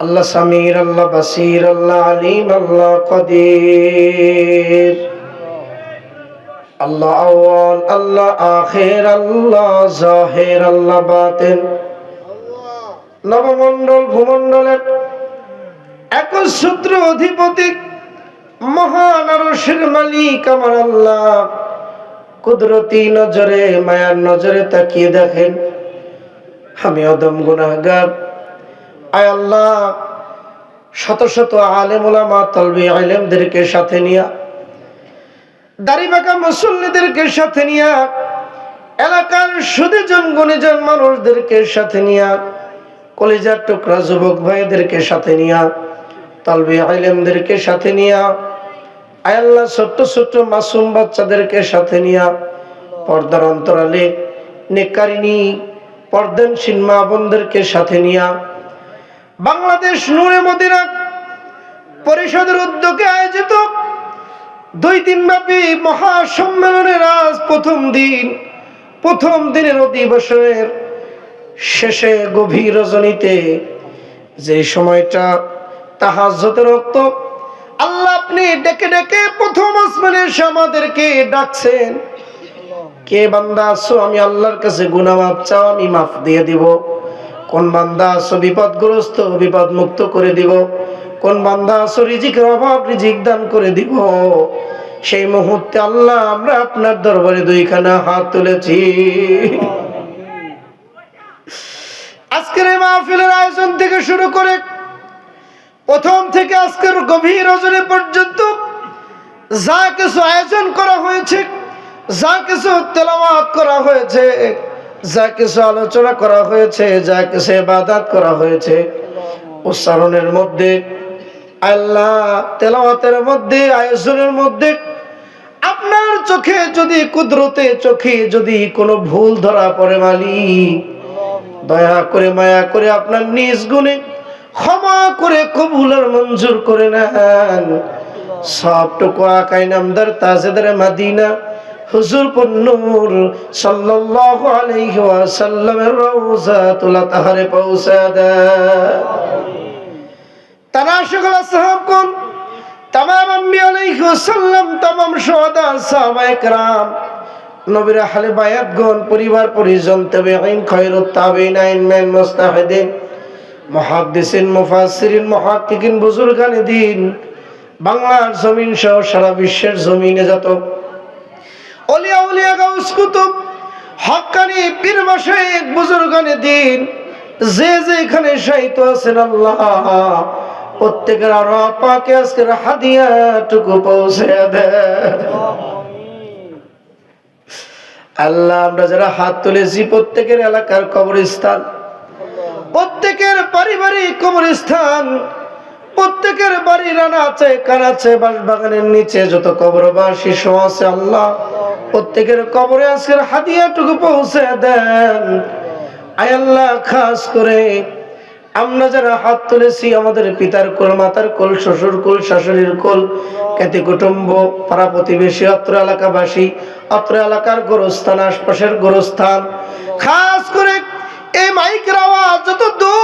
আল্লাহ সামির, আল্লাহ বাসির, আল্লাহ আলিম, আল্লাহ কদির। আল্লাহ আওয়াল আল্লাহ আখের, আল্লাহ জাহের, আল্লাহ বাতেন নবমণ্ডল, ভূমণ্ডলের একসূত্র অধিপতি মহান আরশের মালিক আমার আল্লাহ। কুদরতি নজরে, মায়ার নজরে তাকিয়ে দেখেন, আমি অদম গুনাহগার। আয় আল্লাহ, শত শত আলেম তলবি আলেমদেরকে সাথে নিয়া দাড়ি বাঁকা মুসল্লিদেরকে সাথে নিয়া, এলাকার সুদীজন গুণীজন মানুষদেরকে সাথে নিয়া, কলিজার টুকরা যুবক ভাইদেরকে সাথে নিয়া, তলবি আলেমদেরকে সাথে নিয়া আয়াল্লাহ ছোট্ট ছোট্ট মাসুম বাচ্চাদেরকে সাথে নিয়া, পর্দার অন্তরালে নেকারিনী পর্দানসীন মা বোনদেরকে সাথে নিয়া বাংলাদেশ নূরে মদিনা পরিষদের উদ্যোগে আয়োজিত দুই দিন ব্যাপী মহাসম্মেলনের আজ প্রথম দিন, প্রথম দিনের অধিবেশনের শেষে গভীর রজনীতে যে সময়টা তাহাজ্জতের রক্ত, আল্লাহ আপনি ডেকে ডেকে প্রথম আসমানে এসে আমাদেরকে ডাকছেন। কে বান্দা আছো? আমি আল্লাহর কাছে গুনাহ মাপ চাও, আমি মাফ দিয়ে দিব। কোন বান্দা আছো বিপদগ্রস্ত বিপদ মুক্ত করে দিব। কোন বান্দা আছো রিজিকের অভাব, রিজিক দান করে দিব। সেই মুহূর্তে আল্লাহ, আমরা আপনার দরবারে দুইখানা হাত তুলেছি। আজকের এই মাহফিলের আয়োজন থেকে শুরু করে প্রথম থেকে আজকের গভীর রজনী পর্যন্ত যা কিছু আয়োজন করা হয়েছে, যা কিছু তেলাওয়াত করা হয়েছে যা কিছু আলোচনা করা হয়েছে, যা কিছু বাদাত করা হয়েছে, উচ্চারণের মধ্যে, আল্লাহ তেলাওয়াতের মধ্যে, আয়োজনের মধ্যে, আপনার চোখে যদি, কুদরতে চোখে যদি কোনো ভুল ধরা পড়ে মালিক, দয়া করে, মায়া করে আপনার নিজ গুণে ক্ষমা করে কবুলের মঞ্জুর করে নেন। সবটুকু আকাই নামদার তাজেদার মাদিনা হুজুর পন্নুর সাল্লাল্লাহু আলাইহি ওয়াসাল্লামের রওজাতুল তাহারে পৌঁছে দেন তারা সকল সাহাবগণ তামাম আম্বিয়া আলাইহি ওয়াসাল্লাম তামাম শুহাদা সাহাবায়ে کرام নবীর আহলে বায়াতগণ পরিবার পরিজন তাবেঈন খায়রুত তাবেঈন আইনমান মুস্তাহিদিন মুহাদ্দিসিন মুফাসসিরিন মুহাক্কিকিন বুজুরগানে দিন বাংলার জমিন সহ সারা বিশ্বের জমিনে যত আল্লাহ, প্রত্যেকের আমরা যারা হাত তুলেছি প্রত্যেকের এলাকার কবরস্থান, প্রত্যেকের পারিবারিক কবরস্থান, প্রত্যেকের বাড়ি রানা আছে কান আছে বাস বাগানের নিচে যত কবরবাসী সহ আছে আল্লাহ প্রত্যেকের কবরে আজকের হাদিয়াটুকু পৌঁছে দেন। আয় আল্লাহ, খাস করে আমরা যারা হাত তুলেছি, আমাদের পিতার কোল, মাতার কোল, শ্বশুর কোল, শাশুড়ির কোল, খ্যাতি কুটুম্ব, পাড়া প্রতিবেশী, অত্র এলাকাবাসী, অত্র এলাকার গোরস্থান, আশপাশের গোরস্থান, খাস করে এই মাইকের আওয়াজ যত দূর